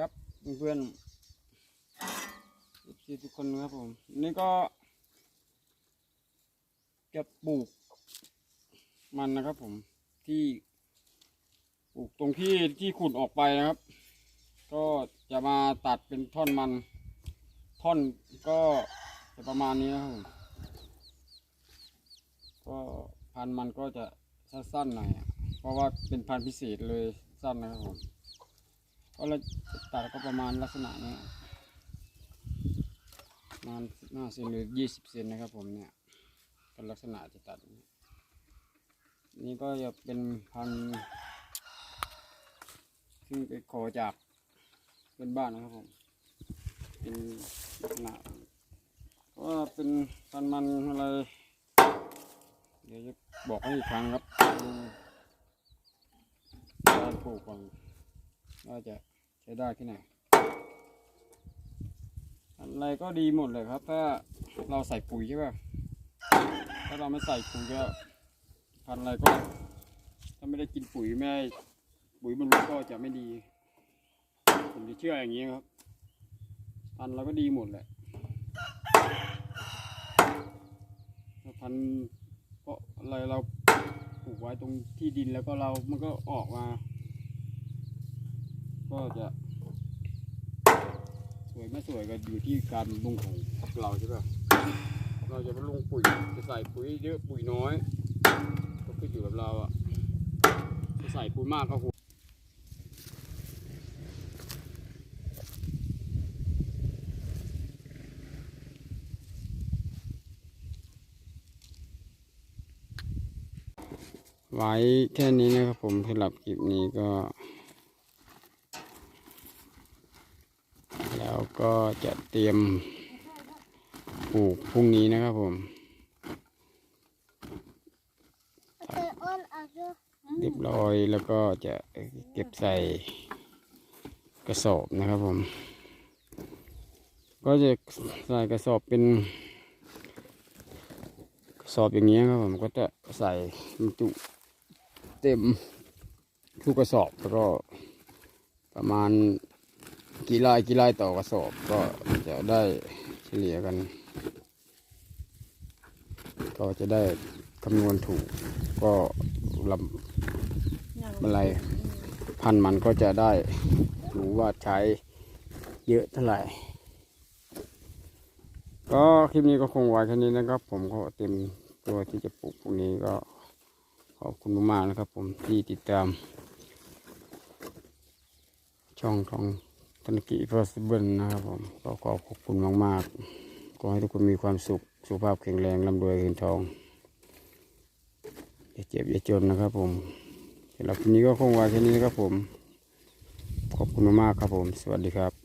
ครับเพื่อนๆทุกคนครับผมนี่ก็ จะปลูกมันนะครับผมที่ปลูกตรงที่ที่ขุดออกไปนะครับ ก็จะมาตัดเป็นท่อนมัน ท่อนก็จะประมาณนี้นะครับผมก็พันมันก็จะสั้นๆหน่อยเพราะว่าเป็นพันพิเศษเลยสั้นนะครับผม ก็เราตัดก็ประมาณลักษณะนี้ประมาณห้าเซนหรือยี่สิบเซนนะครับผมเนี่ยก็นลักษณะจะตัดนี้นี่ก็จะเป็นพันซึ่งไปขอจากเพื่อนบ้านนะครับผมเป็นลักษณะก็ว่าเป็นพันมันอะไรเดี๋ยวจะบอกให้อีกครั้งครับการปลูกก่อนว่าจะ ใช้ได้แค่ไหนอะไรก็ดีหมดเลยครับ ถ้าเราใส่ปุ๋ยใช่ป่ะถ้าเราไม่ใส่ปุ๋ยก็พันอะไรก็ ถ้าไม่ได้กินปุ๋ยไม่ได้ปุ๋ยบำรุงก็จะไม่ดี ผมจะเชื่ออย่างนี้ครับ พันเราก็ดีหมดแหละถ้าพันก็อะไรเราปลูกไว้ตรงที่ดินแล้วก็เรา มันก็ออกมา ก็จะ สวยไม่สวยก็อยู่ที่การบำรุงของเราใช่ป่ะเราจะบำรุงปุ๋ยจะใส่ปุ๋ยเยอะปุ๋ยน้อย ก็ขึ้นอยู่กับเราอะจะใส่ปุ๋ยมากก็หัวไว้แค่นี้นะครับผมสำหรับคลิปนี้ก็ แล้ว ก็จะเตรียมปลูกพรุ่งนี้นะครับผมเอออ้อนเอาเถอะเรียบร้อยแล้วก็จะเก็บใส่กระสอบนะครับผม ก็จะใส่กระสอบเป็นกระสอบอย่างนี้ครับผมก็จะใส่บรรจุเต็มทุกกระสอบแล้วก็ประมาณ กี่ไร่กี่ไร่ต่อกระสอบก็จะได้เฉลี่ยกัน ก็จะได้คำนวณถูก ก็ลำอะไรพันธุ์มันก็จะได้รู้ว่าใช้เยอะเท่าไหร่ ก็คลิปนี้ก็คงไว้แค่นี้นะครับ ผมก็เต็มตัวที่จะปลูกพวกนี้ก็ขอบคุณมากๆนะครับ ผมที่ติดตาม ช่องของ ธนกิพอสเบิลนะครับผมก็ขอขอบคุณมากๆขอให้ทุกคนมีความสุข สุขภาพแข็งแรงร่ำรวยเงินทองอย่าเจ็บอย่าจนนะครับผมสำหรับวันนี้ก็คงไว้แค่นี้นะครับผม ขอบคุณมากๆครับผม สวัสดีครับ